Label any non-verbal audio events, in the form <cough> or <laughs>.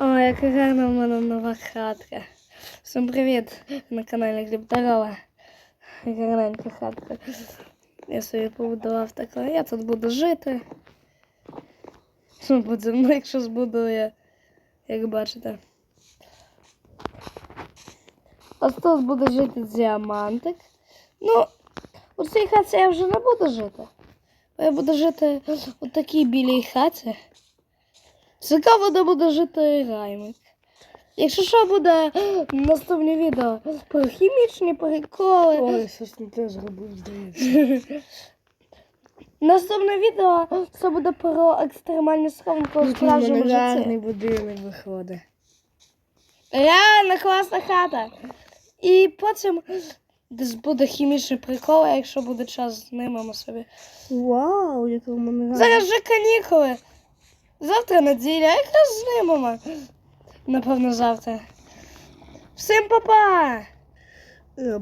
О, яка гарна в мене нова хатка. Всім привіт на каналі Глібдарова. Яка гарненька хатка. Я собі побудував таку. Я тут буду жити. Буде, ну, якщо збудую, як бачите. Ось тут буде жити діамантик. Ну, у цій хаті я вже не буду жити. Я буду жити у такій білій хаті. Цікаво, де буде жити раймик. Якщо що буде наступне відео про хімічні приколи. Ой, щось не те зробив, здається. <laughs> Наступне відео це буде про екстремальні схованки у справжньому житті. гарний будинок виходить. Реально класна хата. І потім десь буде хімічний прикол, а якщо буде час, знімемо собі. Вау, яка у мене. Зараз вже канікули. Завтра неділя, якраз знімемо. Напевно, завтра. Всім па-па! Е,